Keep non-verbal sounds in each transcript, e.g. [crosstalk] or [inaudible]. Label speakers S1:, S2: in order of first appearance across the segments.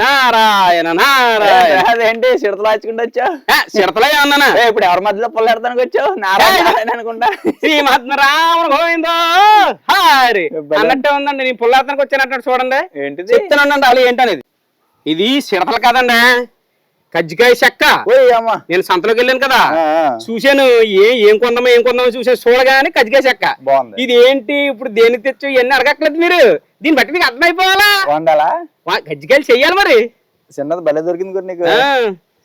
S1: నారాయణ నారాయణ. [laughs]
S2: అదేంటి చిడతలు వచ్చుకుంటూ వచ్చావు?
S1: చిడతలే అన్నానా?
S2: ఇప్పుడు ఎవరి మధ్యలో పొల్లెడతానికి వచ్చావు? నారాయణ అనుకుంటా.
S1: శ్రీమద్ రామ గోవిందో హారి. అన్నట్టే ఉందండి నేను పుల్లాతనకి వచ్చినట్టు చూడండి.
S2: ఏంటిది?
S1: చెప్తానండి అలా ఏంటనేది? ఇది చిడతలు కాదండి. కజ్జికాయ చెక్క. నేను సంతలోకి వెళ్ళాను కదా. చూశాను ఏ ఏం కొందామో ఏం కొందామో చూసే చూడగానే కజ్జికాయ చెక్క.
S2: బాగుంది.
S1: ఇది ఏంటి? ఇప్పుడు దేనికి తెచ్చు ఇవన్నీ అడగట్లేదు మీరు. దీన్ని బట్టి మీకు అర్థమైపోవాలా?
S2: వండాలా?
S1: కజ్జికాయలు చెయ్యాలి మరి.
S2: చిన్నది భలే దొరికింది కూడా నీకు.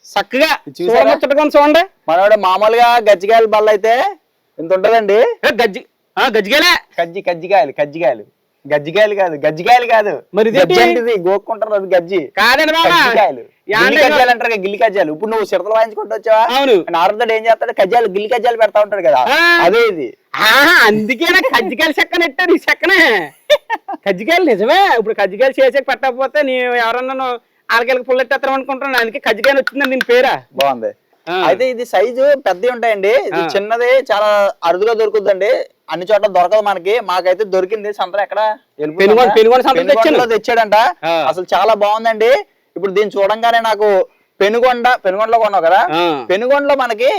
S1: చక్కగా. ఉంది చూడండి.
S2: మనోడు మామూలుగా గజ్జికాయలు బల్ల అయితే ఇంత ఉంటదండి.
S1: గజ్జి ఆ, గజ్జికాయలే.
S2: కజ్జి కజ్జికాయలు కజ్జికాయలు. గజ్జికాయలు కాదు గజ్జికాయలు కాదు.
S1: మరి
S2: ఇది గోక్కుంటారు అది గజ్జి.
S1: కాదండి యాండే
S2: గిల్లి కజ్జాలు అంటారు కదా, గిల్లి కజ్జాలు ఇప్పుడు నువ్వు చిరతలు వాయించుకుంటూ వచ్చావా
S1: అవును.
S2: నారదుడు ఏం చేస్తాడు? కజ్జాలు గిల్లి కజ్జాలు పెడతా ఉంటాడు కదా. అదే ఇది.
S1: అందుకే నాకు కజ్జికాయలు చెక్క నెట్టారు ఈ చెక్కనే. కజ్జికాయలు నిజమే. ఇప్పుడు కజ్జికాయలు చేసే పెట్టకపోతే నీ ఎవరన్నా ఆలకెళ్ళకి పుల్లెట్టేస్తాం అనుకుంటున్నాను. అందుకే కజ్జికాయలు వచ్చిందని దీని పేరా?
S2: బాగుంది. అయితే ఇది సైజు పెద్దవి ఉంటాయండి. ఇది. చిన్నది చాలా అరుదుగా దొరుకుతుందండి. అన్ని చోట్ల దొరకదు మనకి. మాకైతే దొరికింది సంతరం ఎక్కడ. తెచ్చాడంట. అసలు చాలా బాగుందండి. ఇప్పుడు దీన్ని చూడంగానే నాకు పెనుగొండ పెనుగొండలో కొన్నావు కదా? పెనుగొండలో మనకి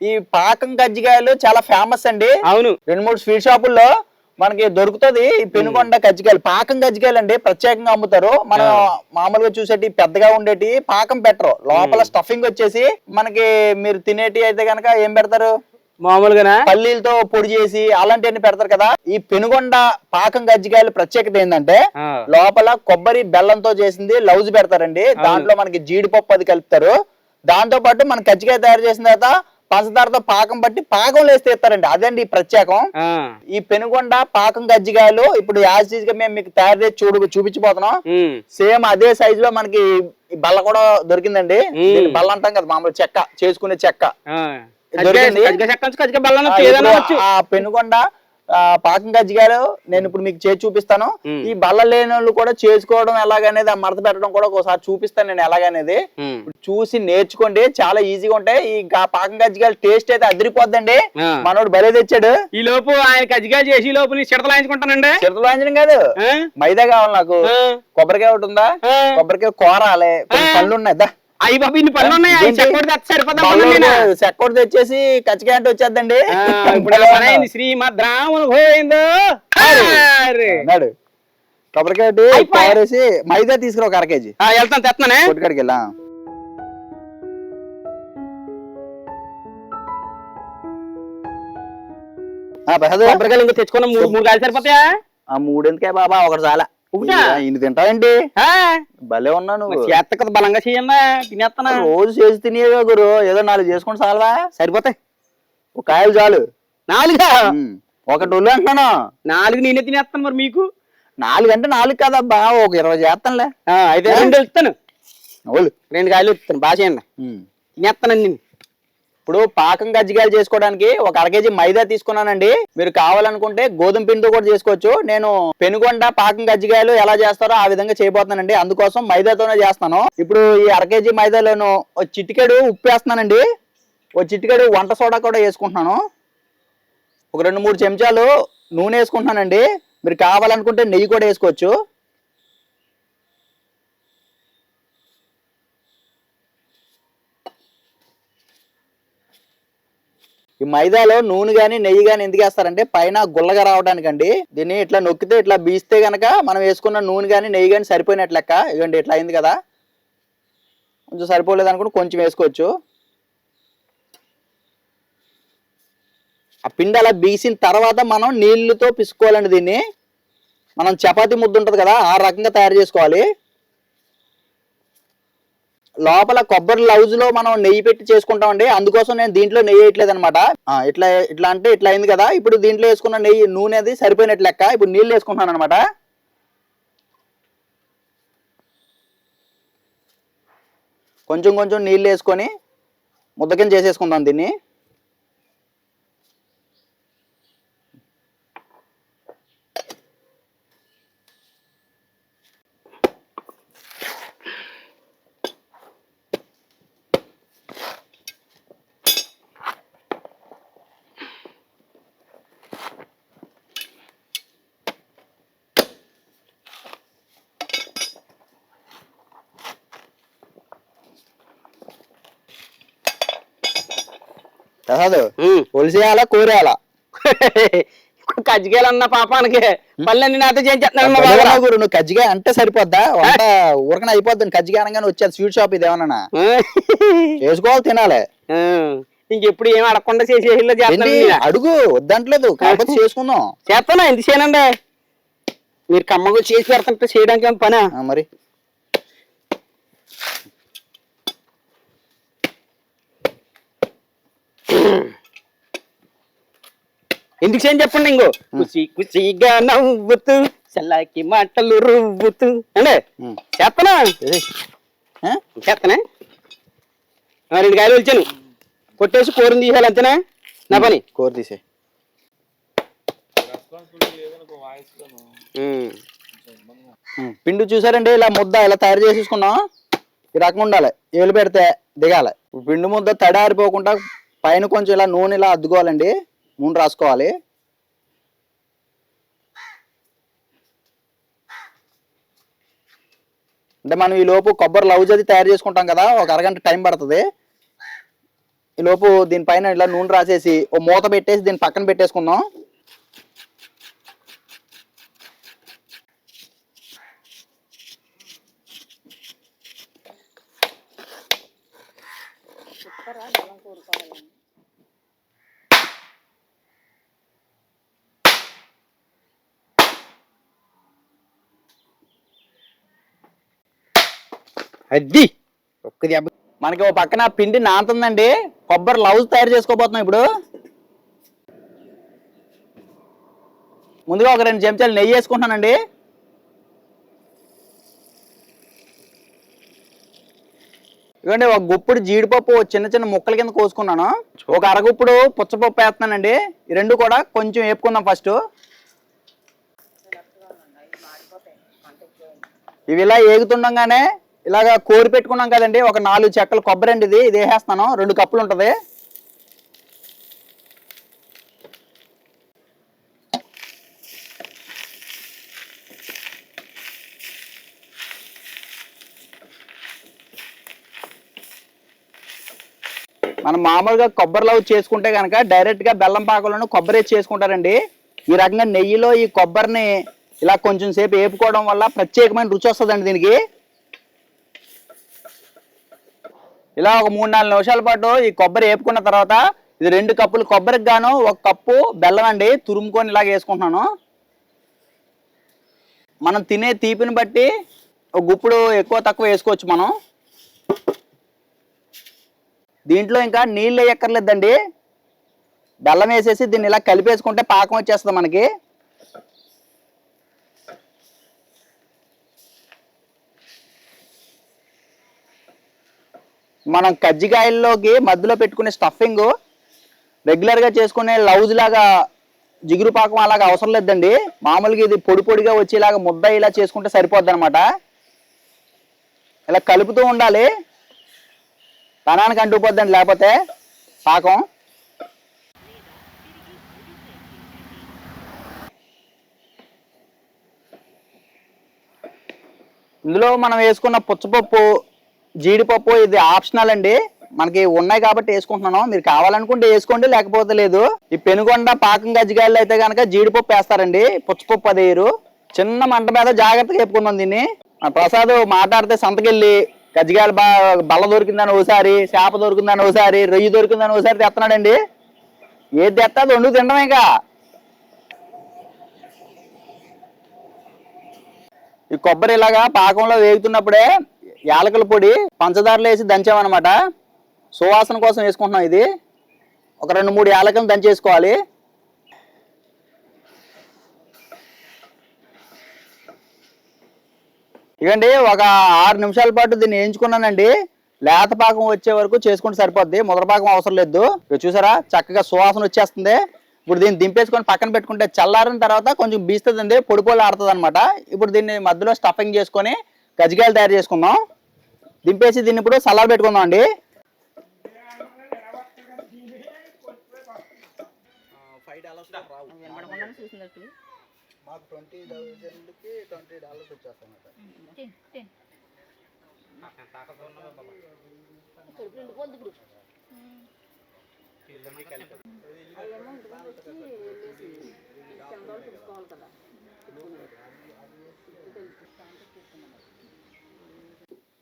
S2: ఈ పాకం కజ్జికాయలు చాలా ఫేమస్ అండి.
S1: అవును.
S2: రెండు మూడు స్వీట్ షాపుల్లో మనకి దొరుకుతుంది ఈ పెనుగొండ కజ్జికాయలు పాకం కజ్జికాయలు అండి ప్రత్యేకంగా అమ్ముతారు. మనం మామూలుగా చూసేటి పెద్దగా ఉండేటి పాకం పెట్టరు. లోపల స్టఫింగ్ వచ్చేసి మనకి మీరు తినేటి అయితే గనక ఏం పెడతారు?
S1: మామూలుగానా?
S2: పల్లీలతో పొడి చేసి అలాంటివన్నీ పెడతారు కదా. ఈ పెనుగొండ పాకం కజ్జికాయలు ప్రత్యేకత ఏంటంటే లోపల కొబ్బరి బెల్లంతో చేసింది లౌజ్ పెడతారండి. దాంట్లో మనకి జీడిపప్పు అది కలుపుతారు. దాంతో పాటు మన కజ్జికాయ తయారు చేసిన తర్వాత పంచదారతో పాకం పట్టి పాకం వేసి తీస్తారండి. అదండి ఈ ప్రత్యేకం. ఈ పెనుగొండ పాకం గజ్జికాయలు ఇప్పుడు యాజ్గా మేము మీకు తయారు చేసి చూడు చూపించబోతున్నాం.
S1: ఉమ్,
S2: సేమ్ అదే సైజ్లో మనకి బల్ల కూడా దొరికిందండి. బల్ల అంటాం కదా మామూలు చెక్క చేసుకునే చెక్క. దొరికింది? పెనుగొండ పాకం గజ్జికాయలు నేను ఇప్పుడు మీకు చేసి చూపిస్తాను. ఈ బల్ల లేని వాళ్ళు కూడా చేసుకోవడం ఎలాగనేది ఆ మడత పెట్టడం కూడా ఒకసారి చూపిస్తాను నేను ఎలాగనేది. చూసి నేర్చుకోండి చాలా ఈజీగా ఉంటాయి. ఈ పాకం గజ్జికాయలు టేస్ట్ అయితే అదిరిపోద్దండి. మనోడు భలే తెచ్చాడు.
S1: ఈ లోపు ఆయన కజ్జికాయ చేసి లోపు
S2: చిరతలు వాయించడం కాదు? మైదా కావాలి నాకు. కొబ్బరికాయ ఒకటి ఉందా. కొబ్బరికాయ కోరాలి కొన్ని. పళ్ళు ఉన్నాయి.
S1: అయ్యి బాబు ఇన్ని పనులు ఉన్నాయి
S2: ఇదేంటి?
S1: చెక్కోటి తెచ్చి సరిపోతా
S2: తెచ్చేసి కచ్చికాయ అంటే వచ్చేద్దండి
S1: ఇప్పుడు శ్రీమద్ రాములు పోయిందో.
S2: అన్నాడు. కొబ్బరికాయ మైదా తీసుకురా ఒక అర కేజీ.
S1: ఆ, వెళ్తాను తెస్తున్నానే
S2: కొట్టుకాడికి వెళ్ళా.
S1: కొబ్బరికాయలు ఇంకా తెచ్చుకున్న మూడు మూడు కాయలు సరిపోతాయా?
S2: ఆ మూడెందుకే బాబా? ఒకటి చాలా? ఇన్ని తింటావేంటి భలే ఉన్నా నువ్వు.
S1: మరి చేత్త కదా బలంగా చెయ్యన్నా తినేస్తానా
S2: రోజు చేసి తినేగా గురు. ఏదో నాలుగు చేసుకుంటే చాలవా
S1: సరిపోతాయి
S2: ఒక కాయలు చాలు.
S1: నాలుగా.
S2: ఒకటి ఉల్లి అంటున్నాను.
S1: నాలుగు నేనే తినేస్తాను మరి మీకు?
S2: నాలుగు అంటే నాలుగు కదబ్బా ఒక ఇరవై చేస్తానులే
S1: అయితే రెండు వెళ్తాను
S2: ఒళ్ళు.
S1: రెండు కాయలు ఇస్తాను బాగా చేయండి. తినేస్తాను నేను
S2: ఇప్పుడు పాకం కజ్జికాయలు చేసుకోవడానికి ఒక అర కేజీ మైదా తీసుకున్నానండి. మీరు కావాలనుకుంటే గోధుమ పిండితో కూడా చేసుకోవచ్చు. నేను పెనుగొండ పాకం కజ్జికాయలు ఎలా చేస్తారో ఆ విధంగా చేయబోతున్నానండి. అందుకోసం మైదాతోనే చేస్తాను. ఇప్పుడు ఈ అర కేజీ మైదాలోను ఒక చిటికెడు ఉప్పు వేస్తున్నానండి. ఒక చిటికెడు వంట సోడా కూడా వేసుకుంటున్నాను. ఒక రెండు మూడు చెంచాలు నూనె వేసుకుంటున్నానండి. మీరు కావాలనుకుంటే నెయ్యి కూడా వేసుకోవచ్చు. ఈ మైదాలో నూనె కానీ నెయ్యి కానీ ఎందుకు వేస్తారంటే పైన గుల్లగా రావడానికండి. దీన్ని ఇట్లా నొక్కితే ఇట్లా బీస్తే గనక మనం వేసుకున్న నూనె కానీ నెయ్యి కానీ సరిపోయినట్లు లెక్క. ఇవ్వండి ఇట్లా అయింది కదా. కొంచెం సరిపోలేదు అనుకుంటే కొంచెం వేసుకోవచ్చు. ఆ పిండి అలా బీసిన తర్వాత మనం నీళ్ళతో పిసుకోవాలండి దీన్ని. మనం చపాతీ ముద్ద ఉంటుంది కదా ఆ రకంగా తయారు చేసుకోవాలి. లోపల కొబ్బరి లౌజ్లో మనం నెయ్యి పెట్టి చేసుకుంటామండి. అందుకోసం నేను దీంట్లో నెయ్యి వేయట్లేదు అనమాట ఇట్లా ఇట్లా అంటే ఇట్లా అయింది కదా. ఇప్పుడు దీంట్లో వేసుకున్న నెయ్యి నూనె అది సరిపోయినట్లు లెక్క. ఇప్పుడు నీళ్ళు వేసుకుంటున్నాను అనమాట కొంచెం కొంచెం నీళ్ళు వేసుకొని ముద్ద చేసేసుకుందాం దీన్ని. ప్రసాద్. ఒలిసేయాలా కోరేయాలా?
S1: కజ్జికాయలు అన్న పాపానికి పళ్ళన్నీ నాతో
S2: గురు నువ్వు కజ్జికాయ అంటే సరిపోద్దా? వంట ఊరకన అయిపోద్ది కజ్జికాయ అనగానే వచ్చేది స్వీట్ షాప్ ఇది ఏమన్నా చేసుకోవాలి తినాలి.
S1: ఇంకెప్పుడు ఏం అడగకుండా చేసేలా చేస్తాను
S2: అడుగు వద్దంటలేదు. కాకపోతే చేసుకుందాం.
S1: చేస్తానా ఎందుకు చేయనండి? మీరు కమ్మగా చేసి పెడతాంటే చేయడానికి పనా?
S2: మరి.
S1: ఎందుకు చేయని చెప్పండి ఇంకో? కుసి కుసిగా నవ్వుతూ చల్లాకి మాటలు రువ్వుతూ. అండి
S2: ఉమ్.
S1: చేస్తానా? చేస్తానా రెండు కాయలు వచ్చాను కొట్టేసి కూరని తీసేయాలి అంతేనా? నా పని.
S2: కూర తీసే. పిండి చూసారండి ఇలా ముద్ద ఇలా తయారు చేసేసుకున్నాం. ఈ రకం ఉండాలి. ఏలు పెడితే దిగాలి. పిండి ముద్ద తడారిపోకుండా పైన కొంచెం ఇలా నూనె ఇలా అద్దుకోవాలండి. నూనె రాసుకోవాలి. అంటే మనం ఈ లోపు కొబ్బరి లౌజ్ అది తయారు చేసుకుంటాం కదా ఒక అరగంట టైం పడుతుంది. ఈ లోపు దీనిపైన ఇలా నూనె రాసేసి ఓ మూత పెట్టేసి దీన్ని పక్కన పెట్టేసుకుందాం.
S1: అది ఒక్క దెబ్బ
S2: మనకి ఓ పక్కన పిండి నానుతుందండి కొబ్బరి లవ్స్ తయారు చేసుకోబోతున్నాం ఇప్పుడు. ముందుగా ఒక రెండు చెంచాలు నెయ్యి వేసుకుంటున్నానండి. ఇవ్వండి ఒక గుప్పుడు జీడిపప్పు చిన్న చిన్న ముక్కల కింద కోసుకున్నాను. ఒక అరగుప్పుడు పుచ్చపప్పు వేస్తున్నానండి. ఈ రెండు కూడా కొంచెం వేపుకుందాం ఫస్ట్. ఇవి ఇలా ఏగుతుండగానే ఇలాగ కోరి పెట్టుకున్నాం కదండి ఒక నాలుగు చెక్కలు కొబ్బరి అండి ఇది ఇది వేసేస్తాను రెండు కప్పులు ఉంటుంది. మనం మామూలుగా కొబ్బరిలో చేసుకుంటే కనుక డైరెక్ట్గా బెల్లం పాకలను కొబ్బరి చేసుకుంటారండి. ఈ రకంగా నెయ్యిలో ఈ కొబ్బరిని ఇలా కొంచెం సేపు వేపుకోవడం వల్ల ప్రత్యేకమైన రుచి వస్తుందండి దీనికి. ఇలా ఒక మూడు నాలుగు నిమిషాల పాటు ఈ కొబ్బరి వేపుకున్న తర్వాత ఇది రెండు కప్పులు కొబ్బరికి గాను ఒక కప్పు బెల్లం అండి తురుముకొని ఇలాగ వేసుకుంటున్నాను. మనం తినే తీపిని బట్టి ఒక గుప్పుడు ఎక్కువ తక్కువ వేసుకోవచ్చు మనం. దీంట్లో ఇంకా నీళ్ళు వేయక్కర్లేదండి. బెల్లం వేసేసి దీన్ని ఇలా కలిపేసుకుంటే పాకం వచ్చేస్తుంది మనకి. మనం కజ్జికాయల్లోకి మధ్యలో పెట్టుకునే స్టఫింగ్ రెగ్యులర్గా చేసుకునే లౌజ్ లాగా జిగురు పాకం అలాగా అవసరం లేదండి. మామూలుగా ఇది పొడి పొడిగా వచ్చేలాగా ముద్ద ఇలా చేసుకుంటే సరిపోద్ది అనమాట ఇలా కలుపుతూ ఉండాలి. తనానికి అంటుకుపోద్దండి లేకపోతే పాకం. ఇందులో మనం వేసుకున్న పుచ్చపప్పు జీడిపప్పు ఇది ఆప్షనల్ అండి. మనకి ఉన్నాయి కాబట్టి వేసుకుంటున్నాను. మీరు కావాలనుకుంటే వేసుకోండి లేకపోతే లేదు. ఈ పెనుగొండ పాకం గజ్జికాయలు అయితే కనుక జీడిపప్పు వేస్తారండి. పుచ్చపప్పు అది వేయరు. చిన్న మంట మీద జాగ్రత్తగా చెప్పుకున్నాం దీన్ని. ఆ ప్రసాద్ మాట్లాడితే సంతకెళ్ళి గజ్జికాయలు బా బల్ల దొరికిందని ఓసారి చేప దొరికిందని ఓసారి రొయ్యి దొరికిందని ఓసారి తెస్తున్నాడండి. ఏది తెస్తా అది వండుకు తినడం ఇంకా. ఈ కొబ్బరి ఇలాగా పాకంలో వేగుతున్నప్పుడే యాలకుల పొడి పంచదారలో వేసి దంచామన్నమాట. సువాసన కోసం వేసుకుంటున్నాం ఇది. ఒక రెండు మూడు యాలకులను దంచేసుకోవాలి. ఇవ్వండి ఒక ఆరు నిమిషాల పాటు దీన్ని వేయించుకున్నానండి. లేత పాకం వచ్చే వరకు చేసుకుంటే సరిపోద్ది. ముద్రపాకం అవసరం లేదు. చూసారా? చక్కగా సువాసన వచ్చేస్తుంది. ఇప్పుడు దీన్ని దింపేసుకొని పక్కన పెట్టుకుంటే చల్లారిన తర్వాత కొంచెం బీస్తుందండి. పొడి పొడి ఆడుతుంది అనమాట ఇప్పుడు దీన్ని మధ్యలో స్టఫింగ్ చేసుకొని గజ్జికాయలు తయారు చేసుకుందాం. దింపేసి దీన్ని ఇప్పుడు సలార్ పెట్టుకుందాం అండి
S3: వినపడకుండా
S2: మాకు ట్వంటీ థౌసండ్కి ట్వంటీ డాలర్స్ వచ్చేస్తాయి
S3: కదా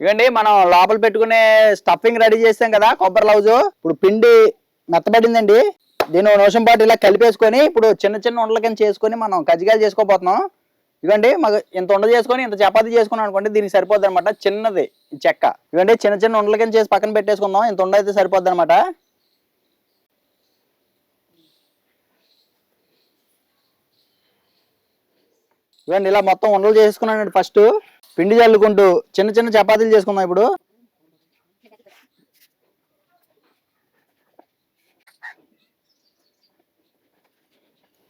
S3: ఇవండి
S2: ఇవ్వండి మనం లోపల పెట్టుకునే స్టఫింగ్ రెడీ చేస్తాం కదా కొబ్బరి లౌజు ఇప్పుడు పిండి మెత్తబడిందండి. దీన్ని ఒక నిమిషం పాటు ఇలా కలిపేసుకొని ఇప్పుడు చిన్న చిన్న ఉండల కింద చేసుకొని మనం కజ్జికాయలు చేసుకోబోతున్నాం. ఇవ్వండి మాకు ఇంత ఉండ చేసుకొని ఇంత చపాతి చేసుకున్నాం అనుకోండి దీనికి సరిపోద్ది అనమాట చిన్నది ఈ చెక్క. ఇవ్వండి చిన్న చిన్న ఉండల కింద చేసి పక్కన పెట్టేసుకుందాం. ఇంత ఉండ అయితే సరిపోద్ది అనమాట ఇవ్వండి ఇలా మొత్తం ఉండలు చేసుకున్నానండి ఫస్ట్ పిండి చల్లుకుంటూ చిన్న చిన్న చపాతీలు చేసుకుందాం ఇప్పుడు.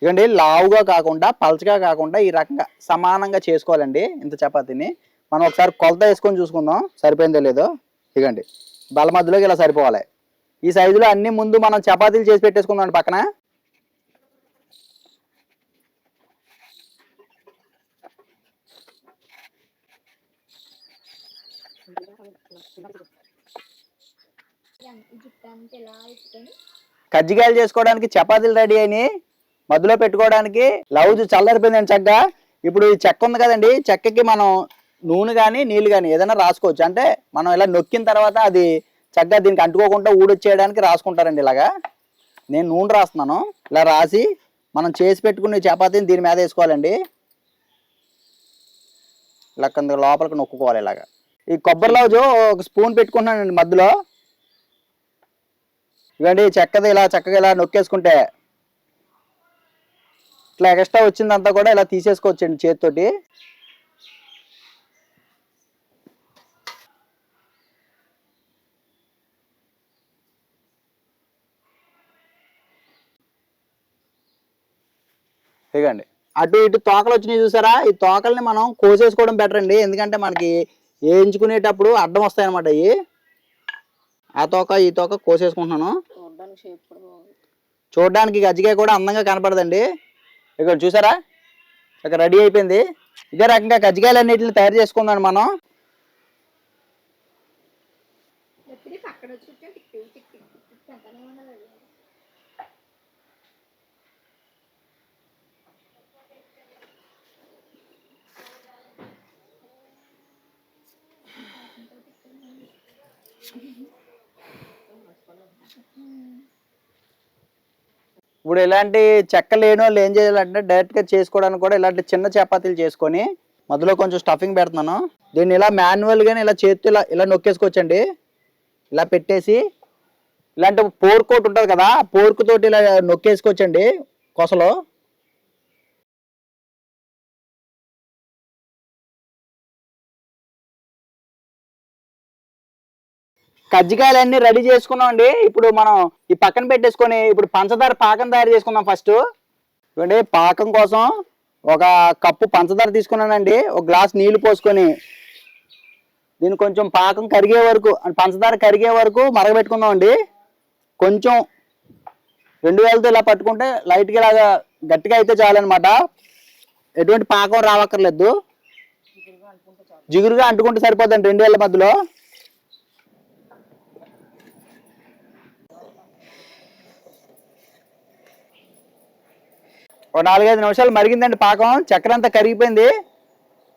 S2: ఇవ్వండి లావుగా కాకుండా పలచగా కాకుండా ఈ రకంగా సమానంగా చేసుకోవాలండి ఇంత చపాతీని. మనం ఒకసారి కొలత వేసుకొని చూసుకుందాం. సరిపోయిందో లేదో? ఇవ్వండి. బల మధ్యలోకి ఇలా సరిపోవాలి. ఈ సైజులో అన్ని ముందు మనం చపాతీలు చేసి పెట్టేసుకుందాం పక్కన. కజ్జికాయలు చేసుకోవడానికి చపాతీలు రెడీ అయినాయి. మధ్యలో పెట్టుకోవడానికి లౌజ్ చల్లరిపోయిందండి చెక్క ఇప్పుడు ఈ చెక్క ఉంది కదండి చెక్కకి మనం నూనె కానీ నీళ్ళు కానీ ఏదైనా రాసుకోవచ్చు. అంటే మనం ఇలా నొక్కిన తర్వాత అది చక్కగా దీనికి అంటుకోకుండా ఊడొచ్చేయడానికి రాసుకుంటారండి ఇలాగా. నేను నూనె రాస్తున్నాను. ఇలా రాసి మనం చేసి పెట్టుకునే చపాతీని దీని మీద వేసుకోవాలండి. ఇలా కొంత లోపలికి నొక్కుకోవాలి ఇలాగా. ఈ కొబ్బరి లౌజు ఒక స్పూన్ పెట్టుకుంటున్నానండి మధ్యలో. ఇవ్వండి చెక్కది ఇలా చక్కగా ఇలా నొక్కేసుకుంటే ఇట్లా ఎక్స్ట్రా వచ్చిందంతా కూడా ఇలా తీసేసుకోవచ్చండి చేతితోటి. ఇగండి అటు ఇటు తోకలు వచ్చినాయి చూసారా? ఈ తోకల్ని మనం కోసేసుకోవడం బెటర్ అండి. ఎందుకంటే మనకి వేయించుకునేటప్పుడు అడ్డం వస్తాయి అనమాట అవి ఆ తోక ఈ తోక కోసేసుకుంటున్నాను.
S3: చూడడానికి
S2: గజ్జికాయ కూడా అందంగా కనపడదండి. ఇక్కడ చూసారా? ఇక్కడ రెడీ అయిపోయింది. ఇదే రకంగా కజ్జికాయలు అన్నిటిని తయారు చేసుకుందాం మనం. ఇప్పుడు ఇలాంటి చెక్క లేని వాళ్ళు ఏం చేయాలంటే డైరెక్ట్గా చేసుకోవడానికి కూడా ఇలాంటి చిన్న చపాతీలు చేసుకొని మధ్యలో కొంచెం స్టఫింగ్ పెడుతున్నాను. దీన్ని ఇలా మాన్యువల్గానే ఇలా చేతితో ఇలా ఇలా నొక్కేసుకోవచ్చండి. ఇలా పెట్టేసి ఇలాంటి పోర్క్ ఒకటి ఉంటుంది కదా ఆ పోర్క్ తోటి ఇలా నొక్కేసుకోవచ్చండి కొసలో. కజ్జికాయలన్నీ రెడీ చేసుకున్నాం అండి. ఇప్పుడు మనం ఈ పక్కన పెట్టేసుకొని ఇప్పుడు పంచదార పాకం తయారు చేసుకుందాం ఫస్ట్. ఇవ్వండి పాకం కోసం ఒక కప్పు పంచదార తీసుకున్నానండి. ఒక గ్లాస్ నీళ్ళు పోసుకొని దీన్ని కొంచెం పాకం కరిగే వరకు పంచదార కరిగే వరకు మరగబెట్టుకుందాం అండి. కొంచెం రెండు వేలతో ఇలా పట్టుకుంటే లైట్గా ఇలాగా గట్టిగా అయితే చాలన్నమాట ఎటువంటి పాకం రావక్కర్లేదు. జిగురుగా అంటుకుంటే సరిపోద్దండి రెండు వేల మధ్యలో. ఓ నాలుగైదు నిమిషాలు మరిగిందండి పాకం. చక్కెర అంతా కరిగిపోయింది.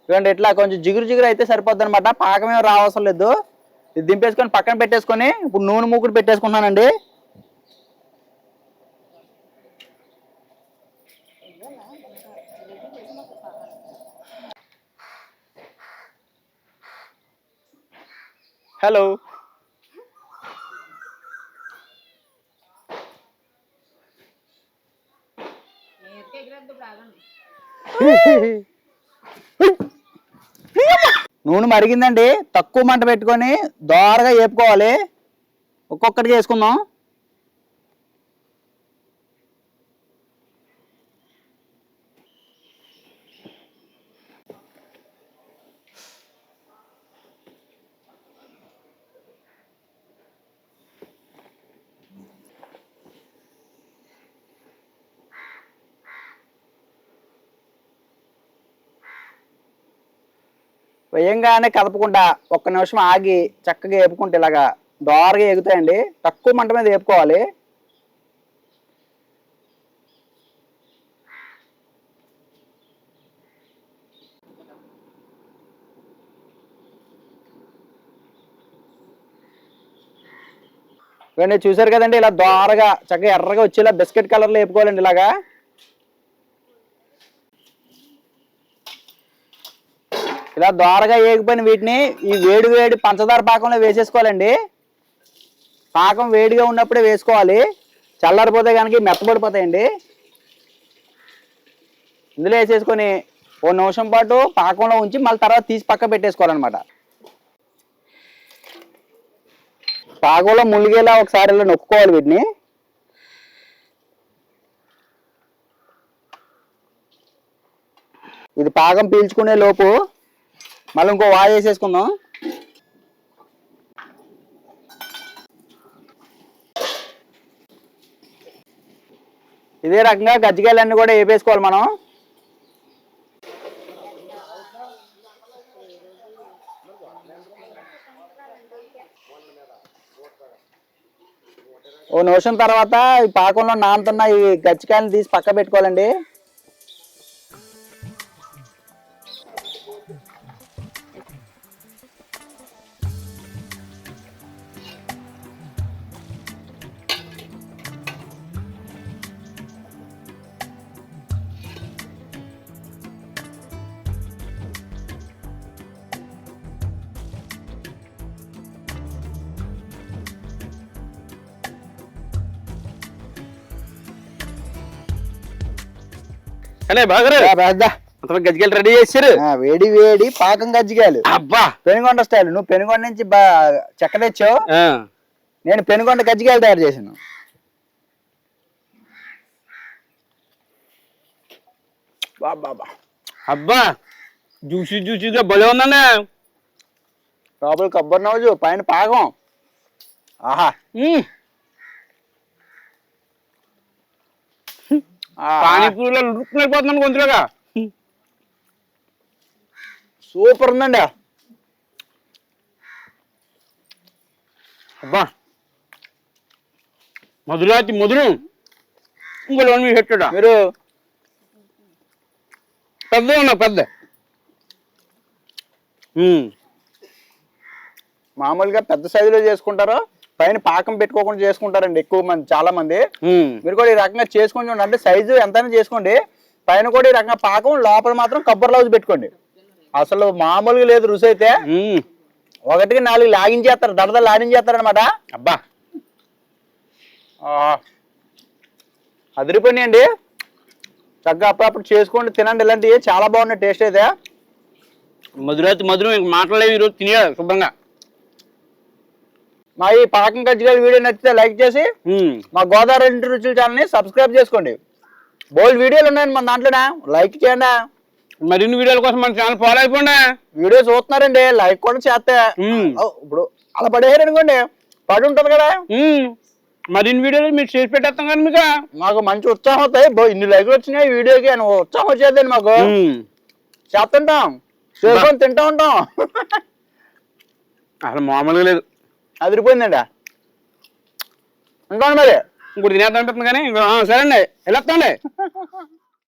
S2: చూడండి ఇట్లా కొంచెం జిగురు జిగురు అయితే సరిపోద్ది అనమాట పాకం ఏం రావసరం లేదు. ఇది దింపేసుకొని పక్కన పెట్టేసుకొని ఇప్పుడు నూనె మూకుడు పెట్టేసుకున్నానండి హలో. నూనె మరిగిందండి. తక్కువ మంట పెట్టుకొని దోరగా వేపుకోవాలి ఒక్కొక్కటి చేసుకుందాం. వేయంగానే కదపకుండా ఒక్క నిమిషం ఆగి చక్కగా ఏపుకుంటే ఇలాగా దోరగా ఎగుతాయండి తక్కువ మంట మీద ఏపుకోవాలి. ఇవన్నీ చూసారు కదండి ఇలా దోరగా చక్కగా ఎర్రగా వచ్చి ఇలా బిస్కెట్ కలర్లో వేపుకోవాలండి ఇలాగా. ఇలా దోరగా వేగిపోయిన వీటిని ఈ వేడి వేడి పంచదార పాకంలో వేసేసుకోవాలండి. పాకం వేడిగా ఉన్నప్పుడే వేసుకోవాలి. చల్లారిపోతే కనుక మెత్తబడిపోతాయండి ఇందులో వేసేసుకొని ఓ నిమిషం పాటు పాకంలో ఉంచి మళ్ళీ తర్వాత తీసి పక్క పెట్టేసుకోవాలన్నమాట. పాకంలో ములిగేలా ఒకసారి ఇలా నొక్కుకోవాలి వీటిని. ఇది పాకం పీల్చుకునే లోపు మళ్ళీ ఇంకో వాయి వేసేసుకుందాం. ఇదే రకంగా గజ్జికాయలన్నీ కూడా వేపేసుకోవాలి మనం. ఓ నిమిషం తర్వాత ఈ పాకంలో నానుతున్న ఈ గచ్చికాయలు తీసి పక్క పెట్టుకోవాలండి.
S1: అనే బాగారు.
S2: పెద్ద.
S1: గజ్జికాయలు రెడీ చేశారు
S2: వేడి వేడి పాకం గజ్జికాయలు
S1: అబ్బా.
S2: పెనుగొండ స్టైల్. నువ్వు పెనుగొండ నుంచి బా చెక్క తెచ్చావు? నేను పెనుగొండ గజ్జికాయలు తయారు చేశాను.
S1: అబ్బా జ్యూసీ జ్యూసీగా భలే ఉందన్నా.
S2: లోపల కొబ్బరి నవ్వు పైన పాకం. ఆహా
S1: మ్మ్.
S2: ఆ,
S1: పానీపూరిలో రుక్కునైపోతున్నాను గొంతులోగా.
S2: సూపర్ ఉందండి.
S1: అబ్బా. మధురాతి మధురం. ఇంకోటి వన్ మీ హెట్టడా
S2: మీరు
S1: పెద్ద ఉన్నా పెద్ద. మ్మ్.
S2: మామూలుగా పెద్ద సైజులో చేసుకుంటారు? పైన పాకం పెట్టుకోకుండా చేసుకుంటారండి ఎక్కువ మంది చాలా మంది. మీరు కూడా ఈ రకంగా చేసుకొని చూడండి. అంటే సైజు ఎంతైనా చేసుకోండి. పైన కూడా ఈ రకంగా పాకం లోపల మాత్రం కొబ్బరి లౌజ్ పెట్టుకోండి. అసలు మామూలుగా లేదు రుచి అయితే. ఒకటికి నాలుగు లాగించేస్తారు దడద లాగించేస్తారు అనమాట
S1: అబ్బా.
S2: అదిరిపోయినాయండి చక్కగా అప్పుడప్పుడు చేసుకోండి తినండి. ఇలాంటివి చాలా బాగున్నాయి టేస్ట్ అయితే.
S1: మధురాతి మధురం ఇంక మాట్లాడలేవు ఈరోజు. తినేయాలి శుభ్రంగా.
S2: మా ఈ పాకం కజ్జికాయలు వీడియో నచ్చితే లైక్ చేసి. మా గోదావరి ఇంటి రుచుల ఛానల్ని సబ్స్క్రైబ్ చేసుకోండి. బోల్డ్ వీడియోలు ఉన్నాయండి మన దాంట్లోనే? లైక్ చేయండి.
S1: మరిన్ని వీడియోల కోసం మన ఛానల్ ఫాలో అయిపోండి.
S2: వీడియో చూస్తున్నారండి లైక్ కూడా చేస్తే. ఇప్పుడు అలా పడేయారు అనుకోండి పడి ఉంటుంది కదా.
S1: మరిన్ని వీడియోలు మీరు చేసి పెట్టేస్తాం కానీ మీకు.
S2: మాకు మంచి ఉత్సాహం అవుతాయి బో ఇన్ని లైక్లు వచ్చినాయి వీడియోకి అని ఉత్సాహం వచ్చేదండి మాకు. చేస్తుంటాం. చేసుకొని తింటా ఉంటాం.
S1: అసలు మామూలుగా లేదు.
S2: అదిరిపోయిందండి. ఉంటాను మరి.
S1: ఇంకోటి తినేద్దాం అనిపిస్తుంది కానీ సరే అండి వెళ్ళొస్తాండి. [laughs]